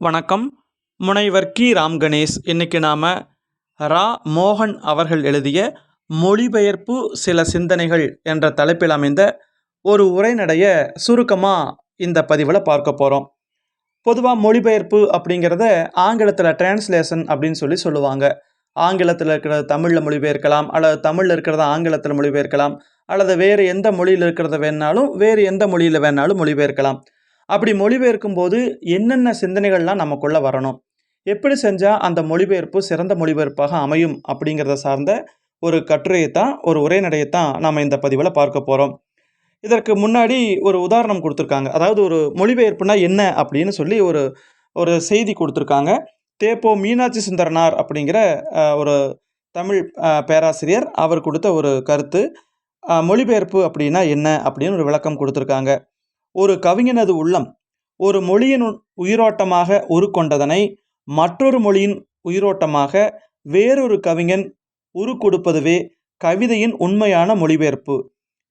வணக்கம். முனைவர் கி. ராம் கணேஷ் இன்னைக்கு நாம் ரா. மோகன் அவர்கள் எழுதிய மொழிபெயர்ப்பு சில சிந்தனைகள் என்ற தலைப்பில் அமைந்த ஒரு உரைநடைய சுருக்கமாக இந்த பதிவில் பார்க்க போகிறோம் பொதுவாக மொழிபெயர்ப்பு அப்படிங்கிறத ஆங்கிலத்தில் டிரான்ஸ்லேஷன் அப்படின்னு சொல்லி சொல்லுவாங்க. ஆங்கிலத்தில் இருக்கிறத தமிழில் மொழிபெயர்க்கலாம் அல்லது தமிழில் இருக்கிறத ஆங்கிலத்தில் மொழிபெயர்க்கலாம் அல்லது வேறு எந்த மொழியில் இருக்கிறத வேணாலும் வேறு எந்த மொழியில் வேணாலும் மொழிபெயர்க்கலாம். அப்படி மொழிபெயர்க்கும் போது என்னென்ன சிந்தனைகள்லாம் நமக்குள்ளே வரணும்? எப்படி செஞ்சால் அந்த மொழிபெயர்ப்பு சிறந்த மொழிபெயர்ப்பாக அமையும் அப்படிங்கிறத சார்ந்த ஒரு கட்டுரையைத்தான் ஒரு உரைநடையைத்தான் நாம் இந்த பதிவில் பார்க்க போகிறோம் இதற்கு முன்னாடி ஒரு உதாரணம் கொடுத்துருக்காங்க. அதாவது ஒரு மொழிபெயர்ப்புனா என்ன அப்படின்னு சொல்லி ஒரு ஒரு செய்தி கொடுத்துருக்காங்க. தேப்போ மீனாட்சி சுந்தரனார் அப்படிங்கிற ஒரு தமிழ் பேராசிரியர். அவர் கொடுத்த ஒரு கருத்து. மொழிபெயர்ப்பு அப்படின்னா என்ன அப்படின்னு ஒரு விளக்கம் கொடுத்துருக்காங்க. ஒரு கவிஞனது உள்ளம் ஒரு மொழியின் உயிரோட்டமாக உருக்கொண்டதனை மற்றொரு மொழியின் உயிரோட்டமாக வேறொரு கவிஞன் உரு கொடுப்பதுவே கவிதையின் உண்மையான மொழிபெயர்ப்பு.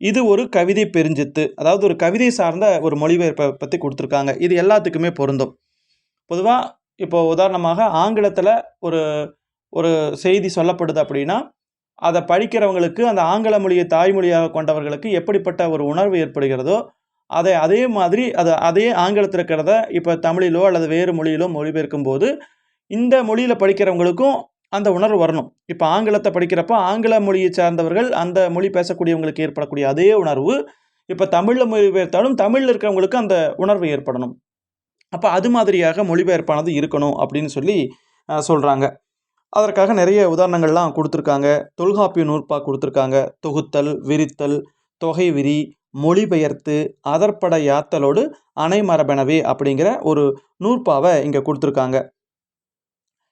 இது ஒரு கவிதை பெருஞ்சித்து அதாவது ஒரு கவிதை சார்ந்த ஒரு மொழிபெயர்ப்பை பற்றி கொடுத்துருக்காங்க. இது எல்லாத்துக்குமே பொருந்தும். பொதுவாக இப்போ உதாரணமாக ஆங்கிலத்தில் ஒரு ஒரு செய்தி சொல்லப்படுது அப்படின்னா அதை படிக்கிறவங்களுக்கு அந்த ஆங்கில மொழியை தாய்மொழியாக கொண்டவர்களுக்கு எப்படிப்பட்ட ஒரு உணர்வு ஏற்படுகிறதோ அதை அதே மாதிரி அதை அதே ஆங்கிலத்தில் இருக்கிறத இப்போ தமிழிலோ அல்லது வேறு மொழியிலோ மொழிபெயர்க்கும் போது இந்த மொழியில் படிக்கிறவங்களுக்கும் அந்த உணர்வு வரணும். இப்போ ஆங்கிலத்தை படிக்கிறப்ப ஆங்கில மொழியை சார்ந்தவர்கள் அந்த மொழி பேசக்கூடியவங்களுக்கு ஏற்படக்கூடிய அதே உணர்வு. இப்போ தமிழில் மொழிபெயர்த்தாலும் தமிழில் இருக்கிறவங்களுக்கு அந்த உணர்வு ஏற்படணும். அப்போ அது மாதிரியாக மொழிபெயர்ப்பானது இருக்கணும் அப்படின்னு சொல்லி சொல்கிறாங்க அதற்காக நிறைய உதாரணங்கள்லாம் கொடுத்துருக்காங்க. தொல்காப்பிய நூற்பா கொடுத்துருக்காங்க. தொகுத்தல் விரித்தல் தொகை விரி மொழிபெயர்த்து அதற்பட யாத்தலோடு அணைமரபெனவே அப்படிங்கிற ஒரு நூற்பாவை இங்கே கொடுத்துருக்காங்க.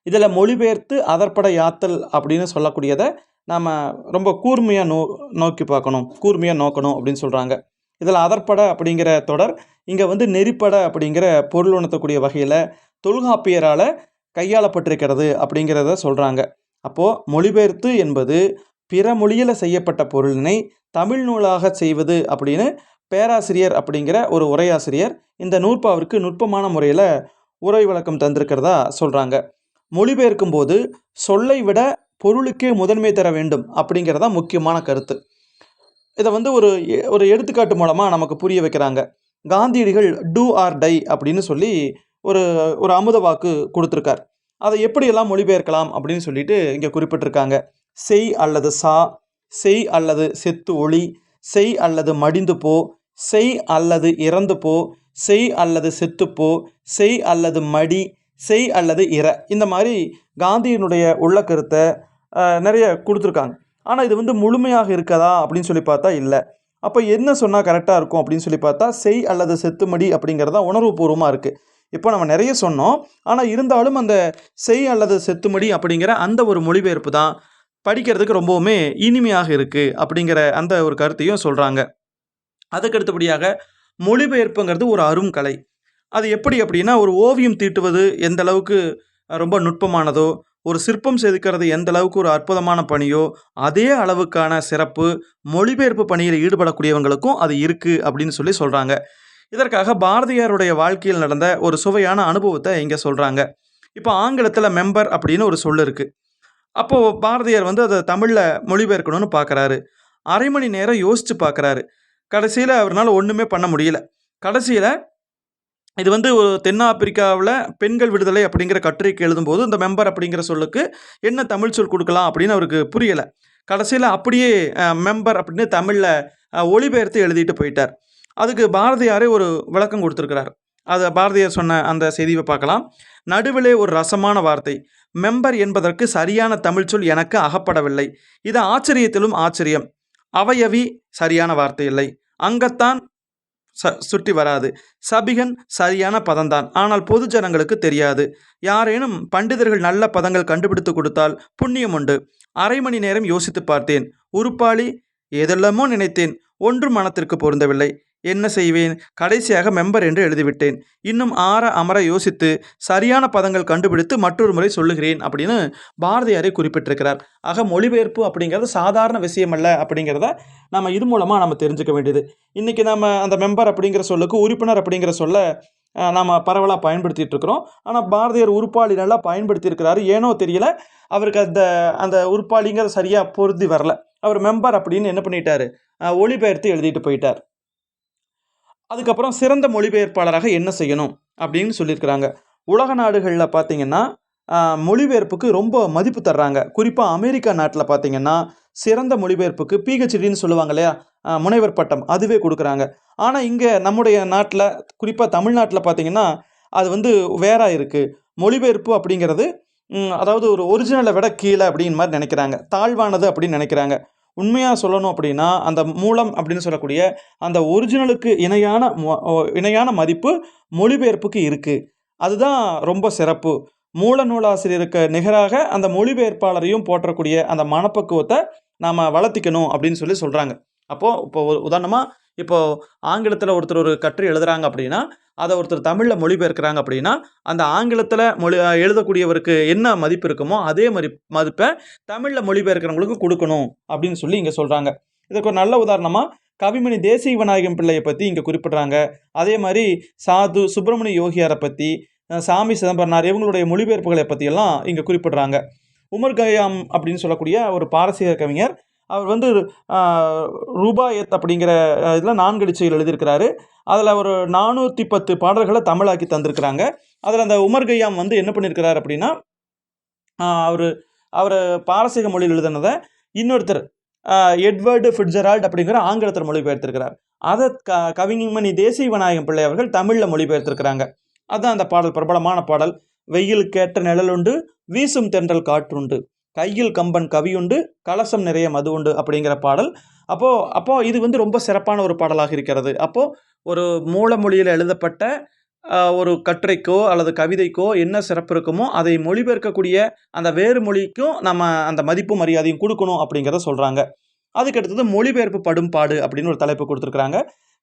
இதில் மொழிபெயர்த்து அதற்பட யாத்தல் அப்படின்னு சொல்லக்கூடியதை நாம் ரொம்ப கூர்மையாக நோ நோக்கி பார்க்கணும். கூர்மையாக நோக்கணும் அப்படின்னு சொல்கிறாங்க இதில் அதற்பட அப்படிங்கிற தொடர் இங்கே வந்து நெறிப்பட அப்படிங்கிற பொருள் உணர்த்தக்கூடிய வகையில் தொல்காப்பியரால் கையாளப்பட்டிருக்கிறது அப்படிங்கிறத சொல்கிறாங்க அப்போது மொழிபெயர்த்து என்பது பிற மொழியில் செய்யப்பட்ட பொருளினை தமிழ் நூலாக செய்வது அப்படின்னு பேராசிரியர் அப்படிங்கிற ஒரு உரையாசிரியர் இந்த நூற்பாவிற்கு நுட்பமான முறையில் உரை விளக்கம் தந்திருக்கிறதா சொல்கிறாங்க மொழிபெயர்க்கும் போது சொல்லை விட பொருளுக்கே முதன்மை தர வேண்டும் அப்படிங்கிறதா முக்கியமான கருத்து. இதை வந்து ஒரு எ- ஒரு எடுத்துக்காட்டு மூலமாக நமக்கு புரிய வைக்கிறாங்க. காந்தியடிகள் டூ ஆர் டை அப்படின்னு சொல்லி ஒரு ஒரு அமுத வாக்கு கொடுத்துருக்கார். அதை எப்படியெல்லாம் மொழிபெயர்க்கலாம் அப்படின்னு சொல்லிட்டு இங்கே குறிப்பிட்டிருக்காங்க. செய் அல்லது சா செய் அல்லது செத்து ஒளி செய் அல்லது மடிந்து போ செய் அல்லது இறந்து போ செய் அல்லது செத்துப்போ செய் அல்லது மடி செய் அல்லது இற. இந்த மாதிரி காந்தியினுடைய உள்ள கருத்தை நிறைய கொடுத்துருக்காங்க. ஆனால் இது வந்து முழுமையாக இருக்கதா அப்படின்னு சொல்லி பார்த்தா இல்லை. அப்போ என்ன சொன்னால் கரெக்டாக இருக்கும் அப்படின்னு சொல்லி பார்த்தா செய் அல்லது செத்துமடி அப்படிங்கிறதா உணர்வுபூர்வமாக இருக்குது இப்போ நம்ம நிறைய சொன்னோம். ஆனால் இருந்தாலும் அந்த செய் அல்லது செத்துமடி அப்படிங்கிற அந்த ஒரு மொழிபெயர்ப்பு தான் படிக்கிறதுக்கு ரொம்பவுமே இனிமையாக இருக்குது அப்படிங்கிற அந்த ஒரு கருத்தையும் சொல்கிறாங்க அதுக்கடுத்தபடியாக மொழிபெயர்ப்புங்கிறது ஒரு அரும் கலை. அது எப்படி அப்படின்னா ஒரு ஓவியம் தீட்டுவது எந்த அளவுக்கு ரொம்ப நுட்பமானதோ ஒரு சிற்பம் செதுக்கிறது எந்த அளவுக்கு ஒரு அற்புதமான பணியோ அதே அளவுக்கான சிறப்பு மொழிபெயர்ப்பு பணியில் ஈடுபடக்கூடியவங்களுக்கும் அது இருக்குது அப்படின்னு சொல்லி சொல்கிறாங்க இதற்காக பாரதியாருடைய வாழ்க்கையில் நடந்த ஒரு சுவையான அனுபவத்தை இங்கே சொல்கிறாங்க இப்போ ஆங்கிலத்தில் மெம்பர் அப்படின்னு ஒரு சொல் இருக்குது அப்போது பாரதியார் வந்து அதை தமிழில் மொழிபெயர்க்கணும்னு பார்க்குறாரு அரை மணி நேரம் யோசித்து பார்க்குறாரு கடைசியில் அவரால் ஒன்றுமே பண்ண முடியல. கடைசியில் இது வந்து ஒரு தென்னாப்பிரிக்காவில் பெண்கள் விடுதலை அப்படிங்கிற கட்டுரைக்கு எழுதும்போது இந்த மெம்பர் அப்படிங்கிற சொல்லுக்கு என்ன தமிழ் சொல் கொடுக்கலாம் அப்படின்னு அவருக்கு புரியலை. கடைசியில் அப்படியே மெம்பர் அப்படின்னு தமிழில் ஒளிபெயர்த்து எழுதிட்டு போயிட்டார். அதுக்கு பாரதியாரே ஒரு விளக்கம் கொடுத்துருக்கிறார். அதை பாரதியார் சொன்ன அந்த செய்தியை பார்க்கலாம். நடுவிலே ஒரு ரசமான வார்த்தை. மெம்பர் என்பதற்கு சரியான தமிழ் சொல் எனக்கு அகப்படவில்லை. இது ஆச்சரியத்திலும் ஆச்சரியம். அவையவி சரியான வார்த்தை இல்லை. அங்கத்தான் ச சுற்றி வராது. சபிகன் சரியான பதம்தான். ஆனால் பொது ஜனங்களுக்கு தெரியாது. யாரேனும் பண்டிதர்கள் நல்ல பதங்கள் கண்டுபிடித்து கொடுத்தால் புண்ணியம் உண்டு. அரை மணி நேரம் யோசித்து பார்த்தேன். உருப்பாளி ஏதெல்லாமோ நினைத்தேன். ஒன்றும் மனத்திற்கு பொருந்தவில்லை. என்ன செய்வேன்? கடைசியாக மெம்பர் என்று எழுதிவிட்டேன். இன்னும் ஆற அமர யோசித்து சரியான பதங்கள் கண்டுபிடித்து மற்றொரு முறை சொல்லுகிறேன் அப்படின்னு பாரதியாரே குறிப்பிட்டிருக்கிறார். ஆக மொழிபெயர்ப்பு அப்படிங்கிறது சாதாரண விஷயம் அல்ல அப்படிங்கிறத நம்ம இது மூலமாக நம்ம தெரிஞ்சுக்க வேண்டியது. இன்றைக்கி நம்ம அந்த மெம்பர் அப்படிங்கிற சொல்லுக்கு உறுப்பினர் அப்படிங்கிற சொல்ல நாம் பரவலாக பயன்படுத்திட்டு இருக்கிறோம். ஆனால் பாரதியார் உருப்பாளி நல்லா பயன்படுத்தியிருக்கிறாரு. ஏனோ தெரியல அவருக்கு அந்த அந்த உருப்பாளிங்கிறது சரியாக பொருந்தி வரல. அவர் மெம்பர் அப்படின்னு என்ன பண்ணிட்டாரு? ஒளிபெயர்த்து எழுதிட்டு போயிட்டார். அதுக்கப்புறம் சிறந்த மொழிபெயர்ப்பாளராக என்ன செய்யணும் அப்படின்னு சொல்லியிருக்கிறாங்க. உலக நாடுகளில் பார்த்தீங்கன்னா மொழிபெயர்ப்புக்கு ரொம்ப மதிப்பு தர்றாங்க. குறிப்பாக அமெரிக்கா நாட்டில் பார்த்தீங்கன்னா சிறந்த மொழிபெயர்ப்புக்கு பிஹெச்டின்னு சொல்லுவாங்க இல்லையா? முனைவர் பட்டம் அதுவே கொடுக்குறாங்க. ஆனால் இங்கே நம்முடைய நாட்டில் குறிப்பாக தமிழ்நாட்டில் பார்த்தீங்கன்னா அது வந்து வேறாக இருக்குது மொழிபெயர்ப்பு அப்படிங்கிறது அதாவது ஒரு ஒரிஜினலை விட கீழே அப்படின்னு மாதிரி நினைக்கிறாங்க. தாழ்வானது அப்படின்னு நினைக்கிறாங்க. உண்மையாக சொல்லணும் அப்படின்னா அந்த மூலம் அப்படின்னு சொல்லக்கூடிய அந்த ஒரிஜினலுக்கு இணையான மொ- இணையான மதிப்பு மொழிபெயர்ப்புக்கு இருக்குது அதுதான் ரொம்ப சிறப்பு. மூல நூலாசிரியருக்கு நிகராக அந்த மொழிபெயர்ப்பாளரையும் போற்றக்கூடிய அந்த மனப்பக்குவத்தை நாம் வளர்த்திக்கணும் அப்படின்னு சொல்லி சொல்கிறாங்க அப்போது இப்போ உதாரணமாக இப்போது ஆங்கிலத்தில் ஒருத்தர் ஒரு கற்று எழுதுகிறாங்க அப்படின்னா அதை ஒருத்தர் தமிழில் மொழிபெயர்க்கிறாங்க அப்படின்னா அந்த ஆங்கிலத்தில் மொழி எழுதக்கூடியவருக்கு என்ன மதிப்பு இருக்குமோ அதே மாதிரி மதிப்பை தமிழில் மொழிபெயர்க்கிறவங்களுக்கு கொடுக்கணும் அப்படின்னு சொல்லி இங்கே சொல்கிறாங்க இதுக்கு ஒரு நல்ல உதாரணமாக கவிமணி தேசிய விநாயகம் பிள்ளையை பற்றி இங்கே குறிப்பிட்றாங்க. அதே மாதிரி சாது சுப்பிரமணிய யோகியாரை பற்றி சாமி சிதம்பரனார் இவங்களுடைய மொழிபெயர்ப்புகளை பற்றியெல்லாம் இங்கே குறிப்பிட்றாங்க. உமர் கயாம் அப்படின்னு சொல்லக்கூடிய ஒரு பாரசீக கவிஞர் அவர் வந்து ரூபாயத் அப்படிங்கிற இதில் நான்கடிச்சைகள் எழுதியிருக்கிறாரு. அதில் ஒரு நானூற்றி பத்து பாடல்களை தமிழாக்கி தந்திருக்கிறாங்க. அதில் அந்த உமர் கய்யாம் வந்து என்ன பண்ணியிருக்கிறார் அப்படின்னா அவர் அவர் பாரசீக மொழியில் எழுதினதை இன்னொருத்தர் எட்வர்டு ஃபிட்ஜெரால்ட் அப்படிங்கிற ஆங்கிலத்தில் மொழிபெயர்த்திருக்கிறார். அதை க கவிஞமணி தேசிய விநாயகம் பிள்ளை அவர்கள் தமிழில் மொழிபெயர்த்திருக்கிறாங்க. அதுதான் அந்த பாடல் பிரபலமான பாடல். வெயில் கேட்ட நிழலுண்டு வீசும் தென்றல் காற்றுண்டு. கையில் கம்பன் கவியுண்டு கலசம் நிறைய மது உண்டு அப்படிங்கிற பாடல். அப்போது அப்போது இது வந்து ரொம்ப சிறப்பான ஒரு பாடலாக இருக்கிறது. அப்போது ஒரு மூலமொழியில் எழுதப்பட்ட ஒரு கட்டுரைக்கோ அல்லது கவிதைக்கோ என்ன சிறப்பு இருக்குமோ அதை மொழிபெயர்க்கக்கூடிய அந்த வேறு மொழிக்கும் நம்ம அந்த மதிப்பு மரியாதையும் கொடுக்கணும் அப்படிங்கிறத சொல்கிறாங்க அதுக்கடுத்தது மொழிபெயர்ப்பு படும் பாடு அப்படின்னு ஒரு தலைப்பு கொடுத்துருக்குறாங்க.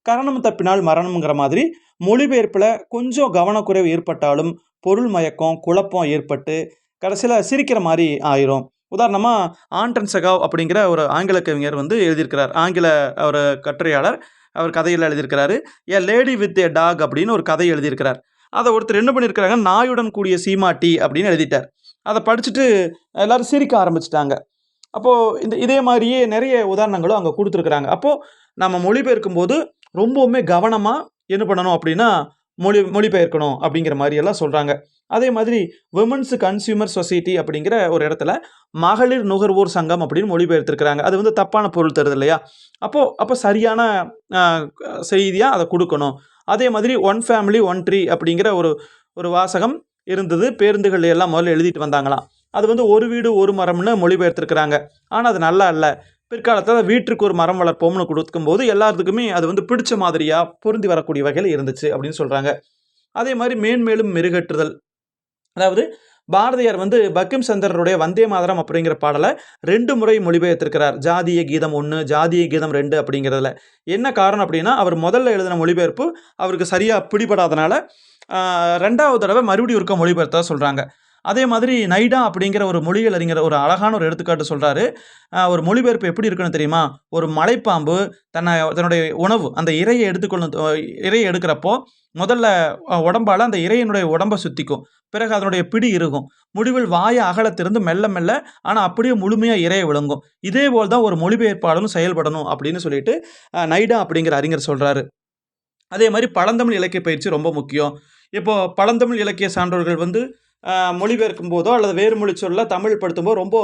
கரணம் தப்பினால் மரணம்ங்கிற மாதிரி மொழிபெயர்ப்பில் கொஞ்சம் கவனக்குறைவு ஏற்பட்டாலும் பொருள் மயக்கம் குழப்பம் ஏற்பட்டு கடைசியில் சிரிக்கிற மாதிரி ஆயிரும். உதாரணமாக ஆண்டன் செகாவ் அப்படிங்கிற ஒரு ஆங்கில கவிஞர் வந்து எழுதியிருக்கிறார். ஆங்கில ஒரு கட்டுரையாளர் அவர் கதையில் எழுதியிருக்கிறாரு a lady with a dog அப்படின்னு ஒரு கதை எழுதியிருக்கிறார். அதை ஒருத்தர் என்ன பண்ணியிருக்கிறாங்க நாயுடன் கூடிய சீமாட்டி அப்படின்னு எழுதிட்டார். அதை படிச்சுட்டு எல்லோரும் சிரிக்க ஆரம்பிச்சிட்டாங்க. அப்போது இந்த இதே மாதிரியே நிறைய உதாரணங்களும் அங்கே கொடுத்துருக்குறாங்க. அப்போது நம்ம மொழிபெயர்க்கும் போது ரொம்பவுமே கவனமாக என்ன பண்ணணும் அப்படின்னா மொழி மொழிபெயர்க்கணும் அப்படிங்கிற மாதிரியெல்லாம் சொல்கிறாங்க அதே மாதிரி விமன்ஸ் கன்சியூமர் சொசைட்டி அப்படிங்கிற ஒரு இடத்துல மகளிர் நுகர்வோர் சங்கம் அப்படின்னு மொழிபெயர்த்திருக்கிறாங்க. அது வந்து தப்பான பொருள் தருது இல்லையா? அப்போது அப்போ சரியான செய்தியாக அதை கொடுக்கணும். அதே மாதிரி ஒன் ஃபேமிலி ஒன் ட்ரீ அப்படிங்கிற ஒரு ஒரு வாசகம் இருந்தது. பேருந்துகள் எல்லாம் முதல்ல எழுதிட்டு வந்தாங்களாம். அது வந்து ஒரு வீடு ஒரு மரம்னு மொழிபெயர்த்திருக்கிறாங்க. ஆனால் அது நல்லா இல்லை. பிற்காலத்தில் வீட்டுக்கு ஒரு மரம் வளர்ப்போம்னு கொடுக்கும்போது எல்லாத்துக்குமே அது வந்து பிடிச்ச மாதிரியாக பொருந்தி வரக்கூடிய வகையில் இருந்துச்சு அப்படின்னு சொல்கிறாங்க அதே மாதிரி மேன்மேலும் மெருகேற்றுதல். அதாவது பாரதியார் வந்து பக்கிம் சந்திரருடைய வந்தே மாதரம் அப்படிங்கிற பாடலை ரெண்டு முறை மொழிபெயர்த்திருக்கிறார். ஜாதிய கீதம் ஒன்று ஜாதிய கீதம் ரெண்டு அப்படிங்கிறதுல. என்ன காரணம் அப்படின்னா அவர் முதல்ல எழுதின மொழிபெயர்ப்பு அவருக்கு சரியாக பிடிபடாதனால ரெண்டாவது தடவை மறுபடியும் இருக்க மொழிபெயர்த்தா சொல்கிறாங்க அதே மாதிரி நைடா அப்படிங்கிற ஒரு மொழிகள் அறிஞர் ஒரு அழகான ஒரு எடுத்துக்காட்டு சொல்கிறாரு ஒரு மொழிபெயர்ப்பு எப்படி இருக்குன்னு தெரியுமா? ஒரு மலைப்பாம்பு தன்னை தன்னுடைய உணவு அந்த இரையை எடுத்துக்கொள்ள இறையை இரையை எடுக்கிறப்போ முதல்ல உடம்பால் அந்த இறையினுடைய உடம்பை சுற்றிக்கும் பிறகு அதனுடைய பிடி இருக்கும் முடிவில் வாயை அகலத்திலிருந்து மெல்ல மெல்ல ஆனால் அப்படியே முழுமையாக இறையை விளங்கும். இதே போல் தான் ஒரு மொழிபெயர்ப்பாளரும் செயல்படணும் அப்படின்னு சொல்லிட்டு நைடா அப்படிங்கிற அறிஞர் சொல்கிறாரு அதே மாதிரி பழந்தமிழ் இலக்கிய பயிற்சி ரொம்ப முக்கியம். இப்போ பழந்தமிழ் இலக்கிய சான்றோர்கள் வந்து மொழிபெயர்க்கும் போதோ அல்லது வேறு மொழி சொல்ல தமிழ் படுத்தும்போது ரொம்ப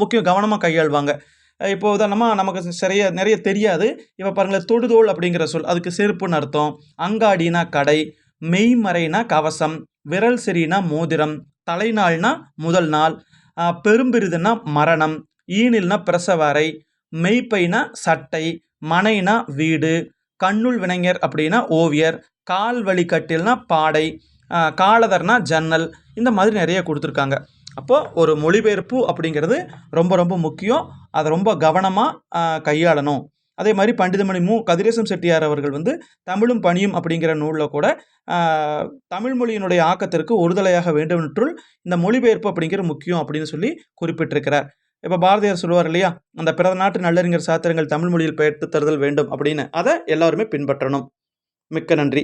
முக்கியம் கவனமாக கையாள்வாங்க. இப்போ உதாரணமாக நமக்கு சரியா நிறைய தெரியாது. இப்போ பாருங்களேன் தொடுதோல் அப்படிங்கிற சொல் அதுக்கு செருப்புன்னு அர்த்தம். அங்காடினா கடை மெய்மறைனா கவசம் விரல் செறினா மோதிரம் தலைநாள்னா முதல் நாள் பெரும்பிருதுனா மரணம் ஈனில்னா பிரசவ அறை மெய்ப்பைனா சட்டை மனைனா வீடு கண்ணுள் வினைஞர் அப்படின்னா ஓவியர் கால் வழிகட்டில்னா பாடை காலதர்னா ஜன்னல் இந்த மாதிரி நிறைய கொடுத்துருக்காங்க. அப்போது ஒரு மொழிபெயர்ப்பு அப்படிங்கிறது ரொம்ப ரொம்ப முக்கியம். அதை ரொம்ப கவனமாக கையாளணும். அதே மாதிரி பண்டிதமணி மு. கதிரேசம் செட்டியார் அவர்கள் வந்து தமிழும் பணியும் அப்படிங்கிற நூலில் கூட தமிழ் மொழியினுடைய ஆக்கத்திற்கு ஒருதலையாக வேண்டுமென்றுள் இந்த மொழிபெயர்ப்பு அப்படிங்கிற முக்கியம் அப்படின்னு சொல்லி குறிப்பிட்டிருக்கிறார். இப்போ பாரதியார் சொல்லுவார் இல்லையா? அந்த பிற நாட்டு நல்லறிஞர் சாத்திரங்கள் தமிழ் மொழியில் பெயர்த்து தருதல் வேண்டும் அப்படின்னு. அதை எல்லாருமே பின்பற்றணும். மிக்க நன்றி.